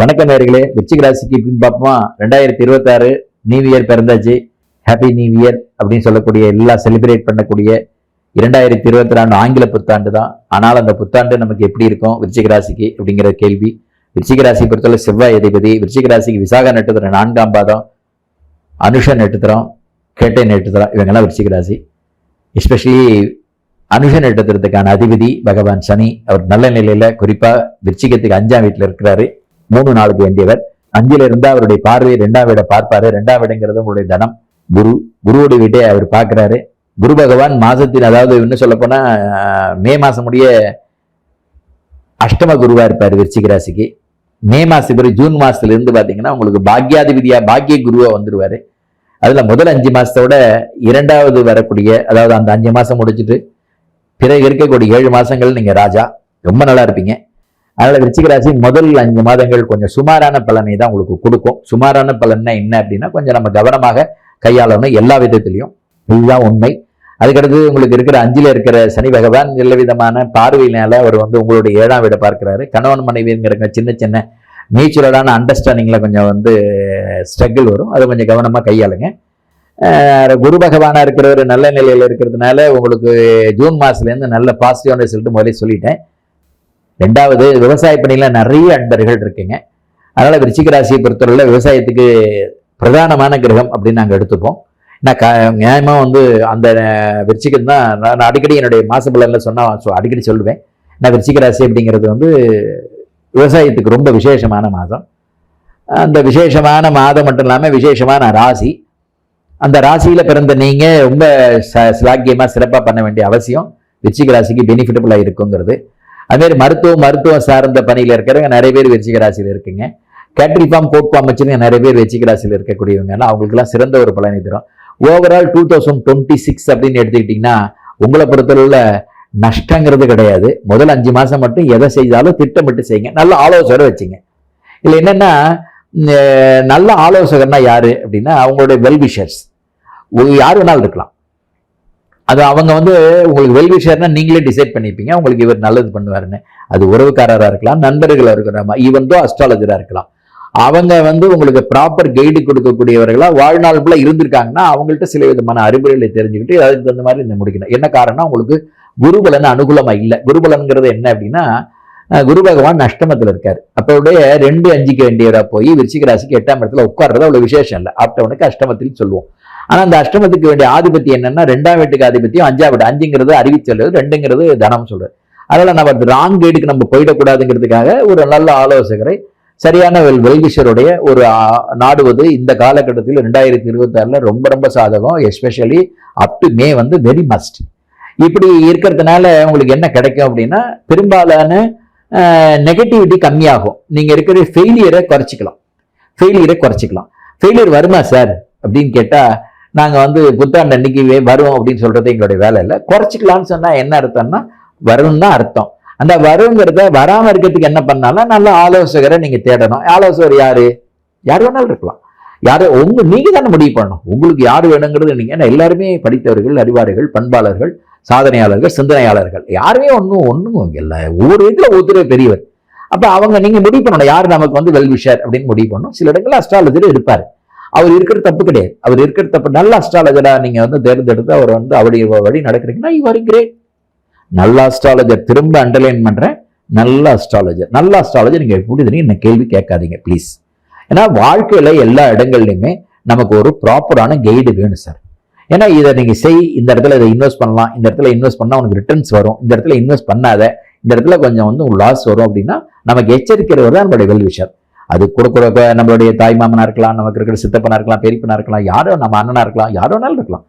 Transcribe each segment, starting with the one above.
வணக்கம் நேர்களே விருச்சிக ராசிக்கு இப்படின்னு பார்ப்போமா? ரெண்டாயிரத்தி இருபத்தாறு நியூ இயர் பிறந்தாச்சு. ஹாப்பி நியூ இயர் அப்படின்னு சொல்லக்கூடிய எல்லாம் செலிப்ரேட் பண்ணக்கூடிய இரண்டாயிரத்தி இருபத்தி ரெண்டு ஆங்கில புத்தாண்டு தான். ஆனால் அந்த புத்தாண்டு நமக்கு எப்படி இருக்கும்? விருச்சிக ராசிக்கு அப்படிங்கிற கேள்வி. விருச்சிக ராசி பொறுத்தவரை செவ்வாய் அதிபதி விருச்சிக ராசிக்கு விசாக நட்சத்திரம் நான்காம் பாதம் அனுஷ நட்சத்திரம் கேட்டை நட்சத்திரம் இவங்கெல்லாம் விருச்சிக ராசி. எஸ்பெஷலி அனுஷ நட்சத்திரத்துக்கான அதிபதி பகவான் சனி. அவர் நல்ல நிலையில குறிப்பாக விருச்சிகத்துக்கு அஞ்சாம் வீட்டில் இருக்கிறாரு. மூணு நாளுக்கு வேண்டியவர். அஞ்சுல இருந்தா அவருடைய பார்வையை ரெண்டாம் வீட பார்ப்பாரு. ரெண்டாம் வீடுங்கிறது உங்களுடைய தனம். குரு குருவுடைய வீட்டை அவர் பார்க்கிறாரு. குரு பகவான் மாசத்தில் அதாவது இன்னும் சொல்ல போனா மே மாசம் முடிய அஷ்டம குருவா இருப்பார் விருச்சிக ராசிக்கு. மே மாசம் பிறகு ஜூன் மாசத்துல இருந்து பாத்தீங்கன்னா உங்களுக்கு பாக்யாதிபதியா பாக்கிய குருவா வந்துருவாரு. அதுல முதல் அஞ்சு மாசத்தோட இரண்டாவது வரக்கூடிய அதாவது அந்த அஞ்சு மாசம் முடிச்சுட்டு பிறகு இருக்கக்கூடிய ஏழு மாசங்கள் நீங்க ராஜா. ரொம்ப நல்லா இருப்பீங்க. அதனால விருச்சிக ராசி முதல் அஞ்சு மாதங்கள் கொஞ்சம் சுமாரான பலனை தான் உங்களுக்கு கொடுக்கும். சுமாரான பலன்னா என்ன அப்படின்னா கொஞ்சம் நம்ம கவனமாக கையாளணும் எல்லா விதத்திலையும். இதுதான் உண்மை. அதுக்கடுத்து உங்களுக்கு இருக்கிற அஞ்சில் இருக்கிற சனி பகவான் நல்ல விதமான பார்வையினால அவர் வந்து உங்களுடைய ஏழாம் வீடை பார்க்கிறாரு. கணவன் மனைவிங்கிற சின்ன சின்ன மியூச்சுவலான அண்டர்ஸ்டாண்டிங்கில் கொஞ்சம் வந்து ஸ்ட்ரகிள் வரும். அதை கொஞ்சம் கவனமாக கையாளுங்க. குரு பகவானாக இருக்கிறவர் நல்ல நிலையில் இருக்கிறதுனால உங்களுக்கு ஜூன் மாதத்துலேருந்து நல்ல பாசிட்டிவான ரிசல்ட் முதலே சொல்லிட்டேன். ரெண்டாவது விவசாய பணியில் நிறைய அன்பர்கள் இருக்குங்க. அதனால் விருச்சிக ராசியை பொறுத்தவரையில் விவசாயத்துக்கு பிரதானமான கிரகம் அப்படின்னு நாங்கள் எடுத்துப்போம். நான் க நியாயமாக வந்து அந்த விருச்சிகம் தான் நான் நான் அடிக்கடி என்னுடைய மாச சொன்னால் ஸோ அடிக்கடி சொல்லுவேன். நான் விருச்சிக ராசி அப்படிங்கிறது வந்து விவசாயத்துக்கு ரொம்ப விசேஷமான மாதம். அந்த விசேஷமான மாதம் மட்டும் இல்லாமல் விசேஷமான ராசி. அந்த ராசியில் பிறந்த நீங்கள் ரொம்ப ச- சிலாக்கியமாக சிறப்பாக பண்ண வேண்டிய அவசியம் விருச்சிக ராசிக்கு பெனிஃபிட்டபுளாக இருக்குங்கிறது. அதே மாதிரி மருத்துவம் மருத்துவம் சார்ந்த பணியில் இருக்கிறவங்க நிறைய பேர் விருச்சிக ராசியில் இருக்குங்க. கேட்டரி ஃபார்ம் கோட் ஃபார்ம் வச்சுருங்க நிறைய பேர் விருச்சிக ராசியில் இருக்கக்கூடியவங்கன்னா அவங்களுக்குலாம் சிறந்த ஒரு பலனை தரும். Overall two thousand twenty six அப்படின்னு எடுத்துக்கிட்டிங்கன்னா உங்களை பொறுத்தவரையில் நஷ்டங்கிறது கிடையாது. முதல் அஞ்சு மாதம் மட்டும் எதை செய்தாலும் திட்டமிட்டு செய்யுங்க. நல்ல ஆலோசனை வச்சுங்க. இல்லை என்னென்னா நல்ல ஆலோசகர்னா யார் அப்படின்னா அவங்களுடைய வெல்விஷர்ஸ் யார் வேணாலும் இருக்கலாம். அது அவங்க வந்து உங்களுக்கு வெல்விஷர்னா நீங்களே டிசைட் பண்ணிப்பீங்க. உங்களுக்கு இவர் நல்லது பண்ணுவாருன்னு. அது உறவுக்காரராக இருக்கலாம் நண்பர்களாக இருக்கலாம்? ஈவன் தோ அஸ்ட்ராலஜராக இருக்கலாம். அவங்க வந்து உங்களுக்கு ப்ராப்பர் கைடு கொடுக்கக்கூடியவர்களாக வாழ்நாள் ஃபுல்லாக இருந்திருக்காங்கன்னா அவங்கள்ட்ட சில விதமான அறிவுரைகளை தெரிஞ்சுக்கிட்டு அதுக்கு தகுந்த மாதிரி இந்த முடிக்கணும். என்ன காரணம் உங்களுக்கு குருபலன் அனுகூலமாக இல்லை. குருபலன்கிறது என்ன அப்படின்னா குரு பகவான் அஷ்டமத்தில் இருக்காரு. அப்போடைய ரெண்டு அஞ்சுக்கு வேண்டியவராக போய் விருச்சிக ராசிக்கு எட்டாம் இடத்துல உட்கார்றது அவ்வளோ விசேஷம் இல்லை. ஆப்டவனுக்கு அஷ்டமத்தில் சொல்லுவோம். ஆனால் அந்த அஷ்டமத்துக்கு வேண்டிய ஆதிபத்தி என்னன்னா ரெண்டாம் வீட்டுக்கு ஆதிபத்தியம் அஞ்சாம் வீடு. அஞ்சுங்கிறது அறிவிச்சல் ரெண்டுங்கிறது தனம் சொல்றது. அதனால நம்ம ராங் கைடுக்கு நம்ம போயிடக்கூடாதுங்கிறதுக்காக ஒரு நல்ல ஆலோசகரை சரியான வெல் வெல்விஷருடைய ஒரு நாடுவது இந்த காலகட்டத்தில் ரெண்டாயிரத்தி இருபத்தாறுல ரொம்ப ரொம்ப சாதகம் எஸ்பெஷலி அப் டு மே வந்து வெரி மஸ்ட் இப்படி இருக்கிறதுனால உங்களுக்கு என்ன கிடைக்கும் அப்படின்னா பெரும்பாலான நெகட்டிவிட்டி கம்மியாகும். நீங்க இருக்கிற ஃபெயிலியரை குறைச்சிக்கலாம். ஃபெயிலியரை குறைச்சிக்கலாம். ஃபெயிலியர் வருமா சார் அப்படின்னு கேட்டால் நாங்கள் வந்து புத்தாண்டு அன்னைக்கு வருவோம் வரும் அப்படின்னு சொல்கிறது எங்களுடைய வேலை இல்லை. குறைச்சிக்கலாம்னு சொன்னால் என்ன அர்த்தம்னா வரும்னு தான் அர்த்தம். அந்த வருங்கிறத வராமல் இருக்கிறதுக்கு என்ன பண்ணாலும் நல்ல ஆலோசகரை நீங்கள் தேடணும். ஆலோசகர் யார்? யார் வேணாலும் இருக்கலாம். யார் உங்க நீங்கள் தானே முடிவு பண்ணணும். உங்களுக்கு யார் வேணுங்கிறது நீங்கள் ஏன்னா எல்லாருமே படித்தவர்கள் அறிவாரிகள் பண்பாளர்கள். சாதனையாளர்கள் சிந்தனையாளர்கள். யாருமே ஒன்றும் ஒன்றும் இல்லை. ஒவ்வொரு இதுல ஒருத்தரே பெரியவர். அப்போ அவங்க நீங்கள் முடிவு பண்ணணும் யார் நமக்கு வந்து வெல்விஷர் அப்படின்னு முடிவு பண்ணணும். சில இடங்களில் அஸ்ட்ராலஜர் இருப்பார். அவர் இருக்கிற தப்பு கிடையாது. அவர் இருக்கிற தப்பு நல்ல அஸ்ட்ராலஜராக நீங்கள் வந்து தேர்ந்தெடுத்து அவர் வந்து அவருடைய வழி நடக்கிறீங்கன்னா இவர் கிரேட் நல்ல அஸ்ட்ராலஜர் திரும்ப அண்டர்லைன் பண்ணுறேன் நல்ல அஸ்ட்ராலஜர் நல்ல அஸ்ட்ராலஜர் நீங்கள் எப்படி தெரியும் என்ன கேள்வி கேட்காதீங்க ப்ளீஸ் ஏன்னா வாழ்க்கையில் எல்லா இடங்கள்லையுமே நமக்கு ஒரு ப்ராப்பரான கைடு வேணும் சார் ஏன்னா இதை நீங்கள் செய் இந்த இடத்துல இதை இன்வெஸ்ட் பண்ணலாம் இந்த இடத்துல இன்வெஸ்ட் பண்ணால் உனக்கு ரிட்டர்ன்ஸ் வரும் இந்த இடத்துல இன்வெஸ்ட் பண்ணாத இந்த இடத்துல கொஞ்சம் வந்து லாஸ் வரும் அப்படின்னா நமக்கு எச்சரிக்கிறவர் தான் நம்மளுடைய வெல்விஷர் அது கூட நம்மளுடைய தாய் மாமனா இருக்கலாம் நமக்கு இருக்கிற சித்தப்பனா இருக்கலாம் பெரியப்பனா இருக்கலாம் யாரோ நம்ம அண்ணனா இருக்கலாம் யாரோ வேணாலும் இருக்கலாம்.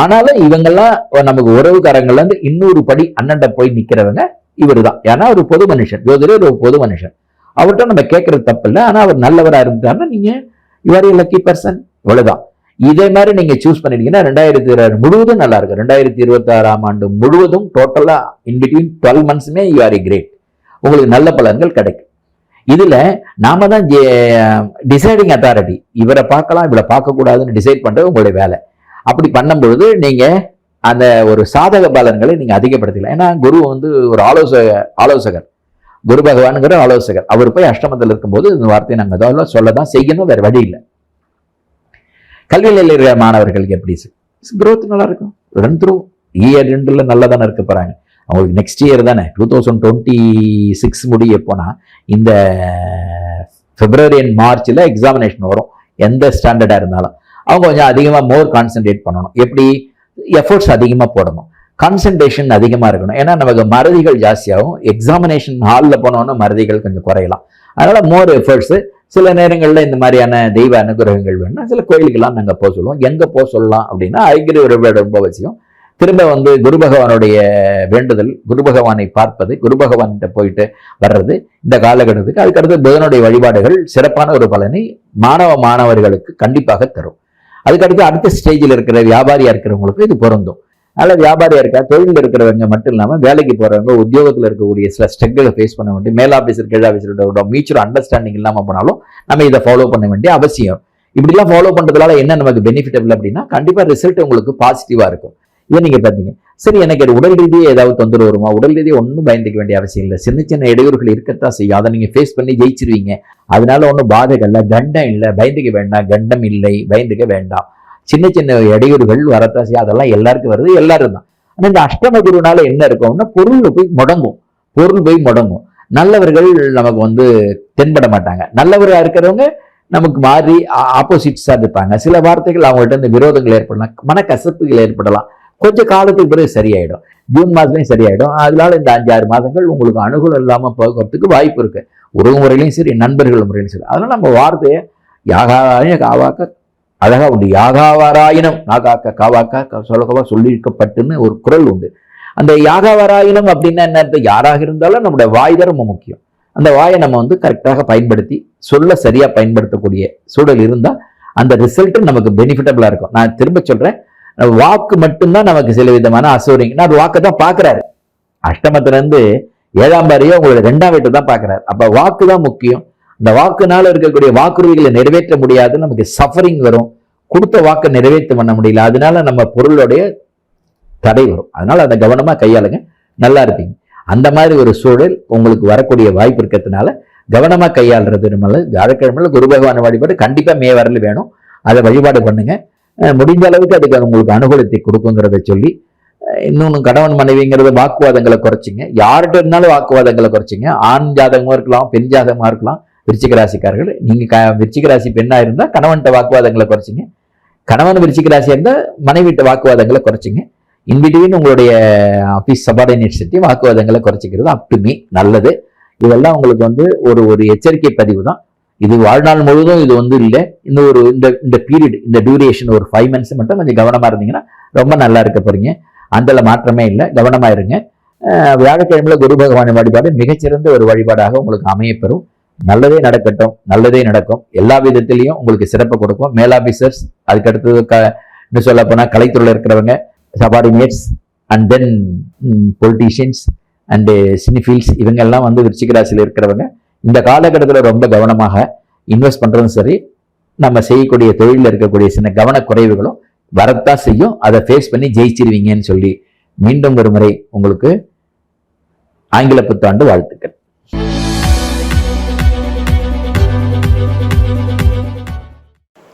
ஆனாலும் இவங்கெல்லாம் நமக்கு உறவுக்காரங்கள்லேருந்து இன்னொரு படி அண்ணன்ட போய் நிற்கிறவங்க இவர் தான் ஏன்னா ஒரு பொது மனுஷன். ஜோதிடர் ஒரு பொது மனுஷன். அவர்கிட்ட நம்ம கேட்கறது தப்பு இல்லை. ஆனால் அவர் நல்லவராக இருந்தாருன்னா நீங்கள் இவர் லக்கி பர்சன் இவ்வளோதான் இதே மாதிரி நீங்க சூஸ் பண்ணிட்டீங்கன்னா ரெண்டாயிரத்தி இருபது முழுவதும் நல்லா இருக்கு ரெண்டாயிரத்தி இருபத்தி ஆறாம் ஆண்டு முழுவதும் டோட்டலா இன்பிட்வீன் டுவெல் மந்த்ஸுமே யூ ஆர் கிரேட் உங்களுக்கு நல்ல பலன்கள் கிடைக்கும். இதுல நாம தான் டிசைடிங் அத்தாரிட்டி இவரை பார்க்கலாம் இவரை பார்க்கக்கூடாதுன்னு டிசைட் பண்றது உங்களுடைய வேலை. அப்படி பண்ணும்பொழுது நீங்க அந்த ஒரு சாதக பலன்களை நீங்க அதிகப்படுத்திக்கலாம். ஏன்னா குரு வந்து ஒரு ஆலோசக ஆலோசகர். குரு பகவானுங்கிற ஆலோசகர். அவர் போய் அஷ்டமத்தில் இருக்கும்போது இந்த வார்த்தையை நாங்கள் அதெல்லாம் சொல்ல தான் செய்யணும் வேற வழி இல்லை. கல்வியில் இருக்கிற மாணவர்களுக்கு எப்படி growth நல்லா இருக்கும் ரன் த்ரூ இயர் ரெண்டுல நல்லா தானே இருக்க போறாங்க. அவங்களுக்கு நெக்ஸ்ட் இயர் தானே. டூ தௌசண்ட் டுவெண்ட்டி சிக்ஸ் முடிய போனா இந்த பிப்ரவரி அண்ட் மார்ச்ல எக்ஸாமினேஷன் வரும். எந்த ஸ்டாண்டர்டாக இருந்தாலும். அவங்க கொஞ்சம் அதிகமாக மோர் கான்சென்ட்ரேட் பண்ணணும். எப்படி? எஃபர்ட்ஸ் அதிகமாக போடணும். கான்சன்ட்ரேஷன் அதிகமாக இருக்கணும். ஏன்னா நமக்கு மறதிகள் ஜாஸ்தியாகும். எக்ஸாமினேஷன் ஹாலில் போனோன்னா மறதிகள் கொஞ்சம் குறையலாம். அதனால மோர் எஃபர்ட்ஸு சில நேரங்களில் இந்த மாதிரியான தெய்வ அனுகிரகங்கள் வேணும்னா சில கோயிலுக்கெல்லாம் நாங்கள் போக சொல்லுவோம். எங்கே போக சொல்லலாம் அப்படின்னா ஐக்கிய ஒரு ரொம்ப அவசியம். திரும்ப வந்து குரு பகவானுடைய வேண்டுதல் குரு பகவானை பார்ப்பது குரு பகவான்கிட்ட போயிட்டு வர்றது இந்த காலகட்டத்துக்கு அதுக்கடுத்து புதனுடைய வழிபாடுகள் சிறப்பான ஒரு பலனை மாணவ மாணவர்களுக்கு கண்டிப்பாக தரும். அதுக்கடுத்து அடுத்த ஸ்டேஜில் இருக்கிற வியாபாரியாக இருக்கிறவங்களுக்கு இது பொருந்தும். அதனால வியாபாரியா இருக்கா? தொழில் இருக்கிறவங்க மட்டும் இல்லாமல் வேலைக்கு போறவங்க உத்தியோகத்தில் இருக்கக்கூடிய சில ஸ்ட்ரக்களை ஃபேஸ் பண்ண வேண்டிய மேல் ஆஃபீஸர் கீழ் ஆஃபீஸரோட மியூச்சுவல் அண்டர்ஸ்டாண்டிங் இல்லாமல் போனாலும் நம்ம இதை ஃபாலோ பண்ண வேண்டிய அவசியம். இப்படிலாம் ஃபாலோ பண்றதுனால என்ன நமக்கு பெனிஃபிட்டபிள் அப்படின்னா கண்டிப்பா ரிசல்ட் உங்களுக்கு பாசிட்டிவா இருக்கும். இதை நீங்க பார்த்தீங்க சரி எனக்கு உடல் ரீதியாக ஏதாவது தொந்தரவு வருமா? உடல் ரீதியாக ஒன்றும் பயந்துக்க வேண்டிய அவசியம் இல்லை. சின்ன சின்ன இடையூறுகள் இருக்கத்தான் செய்யும். அதை நீங்கள் ஃபேஸ் பண்ணி ஜெயிச்சிருவீங்க. அதனால ஒன்றும் பாதைகள் இல்லை கண்டம் இல்லை. பயந்துக்க வேண்டாம். கண்டம் இல்லை. பயந்துக்க வேண்டாம். சின்ன சின்ன இடையூறுகள் வரத்தாசி அதெல்லாம் எல்லாருக்கும் வருது எல்லாரும் தான். ஆனால் இந்த அஷ்டம குருனால என்ன இருக்கும்னா பொருள் போய் முடங்கும். பொருள் போய் முடங்கும். நல்லவர்கள் நமக்கு வந்து தென்பட மாட்டாங்க. நல்லவராக இருக்கிறவங்க நமக்கு மாறி ஆப்போசிட்ஸாக இருப்பாங்க சில வார்த்தைகள் அவங்கள்ட்ட இந்த விரோதங்கள் ஏற்படலாம் மனக்கசப்புகள் ஏற்படலாம். கொஞ்சம் காலத்துக்கு பிறகு சரியாயிடும். ஜூன் மாதமே சரியாயிடும். அதனால இந்த அஞ்சு ஆறு மாதங்கள் உங்களுக்கு அனுகூலம் இல்லாமல் போகிறதுக்கு வாய்ப்பு இருக்குது உறவு முறையிலையும் சரி நண்பர்கள் முறையிலும் சரி. அதனால நம்ம வார்த்தையை யாகாய காவாக்க அழகா உண்டு. யாகாவாராயினம். நாகாக்க காவாக்க சொல்லகவா சொல்லியிருக்கப்பட்டுன்னு ஒரு குரல் உண்டு. அந்த யாகாவாராயினம் அப்படின்னா என்ன? யாராக இருந்தாலும் நம்முடைய வாய் தான் ரொம்ப முக்கியம். அந்த வாயை நம்ம வந்து கரெக்டாக பயன்படுத்தி சொல்ல சரியாக பயன்படுத்தக்கூடிய சூழல் இருந்தால் அந்த ரிசல்ட்டு நமக்கு பெனிஃபிட்டபுளாக இருக்கும். நான் திரும்ப சொல்கிறேன் வாக்கு மட்டும்தான் நமக்கு சில விதமான அசௌரியம் அது வாக்கை தான் பார்க்குறாரு. அஷ்டமத்துலேருந்து ஏழாம் பாரியா உங்களோட ரெண்டாம் வீட்டை தான் பார்க்குறாரு. அப்போ வாக்கு தான் முக்கியம். இந்த வாக்குனால இருக்கக்கூடிய வாக்குறுதிகளை நிறைவேற்ற முடியாது நமக்கு சஃபரிங் வரும். கொடுத்த வாக்கை நிறைவேற்ற பண்ண முடியல. அதனால நம்ம பொருளுடைய தடை வரும். அதனால அதை கவனமா கையாளுங்க. நல்லா இருப்பீங்க. அந்த மாதிரி ஒரு சூழல் உங்களுக்கு வரக்கூடிய வாய்ப்பு இருக்கிறதுனால கவனமா கையாளுறது நம்மள வியாழக்கிழமையில குரு பகவான வழிபாடு கண்டிப்பா மே வரல வேணும். அதை வழிபாடு பண்ணுங்க. முடிஞ்ச அளவுக்கு அதுக்கு உங்களுக்கு அனுகூலத்தை கொடுக்குங்கிறத சொல்லி இன்னொன்று கணவன் மனைவிங்கிறது வாக்குவாதங்களை குறைச்சிங்க. யார்கிட்ட இருந்தாலும் வாக்குவாதங்களை குறைச்சிங்க. ஆண் ஜாதகமாக இருக்கலாம் பெண் ஜாதகமாக இருக்கலாம். விருச்சிக ராசிக்காரர்கள் நீங்கள் க விருச்சிக ராசி பெண்ணாக இருந்தால் கணவன்கிட்ட வாக்குவாதங்களை குறைச்சிங்க. கணவன் விருச்சிக ராசியாக இருந்தால் மனைவிட்ட வாக்குவாதங்களை குறைச்சிங்க. இன்பிட்வீன் உங்களுடைய ஆஃபீஸ் சபார்டினேட்ஸ்கிட்டையும் வாக்குவாதங்களை குறைச்சிக்கிறது அப் டு மீ நல்லது. இதெல்லாம் உங்களுக்கு வந்து ஒரு ஒரு எச்சரிக்கை பதிவு தான். இது வாழ்நாள் முழுவதும் இது வந்து இல்லை. இந்த ஒரு இந்த இந்த பீரியட் இந்த டியூரேஷன் ஒரு ஃபைவ் மந்த்ஸ் மட்டும் கொஞ்சம் கவனமாக இருந்தீங்கன்னா ரொம்ப நல்லா இருக்க போகிறீங்க அந்தல மாற்றமே இல்லை. கவனமாக இருங்க. வியாழக்கிழமையில் குரு பகவான் வழிபாடு மிகச்சிறந்த ஒரு வழிபாடாக உங்களுக்கு அமையப்பெறும். நல்லதே நடக்கட்டும் நல்லதே நடக்கும். எல்லா விதத்திலையும் உங்களுக்கு சிறப்பு கொடுக்கும். மேல் ஆபீசர்ஸ் அதுக்கடுத்தது க இன்னும் சொல்ல போனால் கலைத்துறையில் இருக்கிறவங்க subordinates and then politicians and cinephiles இவங்கெல்லாம் வந்து விருச்சிக ராசியில் இருக்கிறவங்க. இந்த காலகட்டத்தில் ரொம்ப கவனமாக இன்வெஸ்ட் பண்றதும் சரி நம்ம செய்யக்கூடிய தொழிலில் இருக்கக்கூடிய சின்ன கவனக்குறைவுகளும் வரத்தான் செய்யும். அதை ஃபேஸ் பண்ணி ஜெயிச்சிருவீங்கன்னு சொல்லி மீண்டும் ஒரு முறை உங்களுக்கு ஆங்கில புத்தாண்டு வாழ்த்துக்கள்.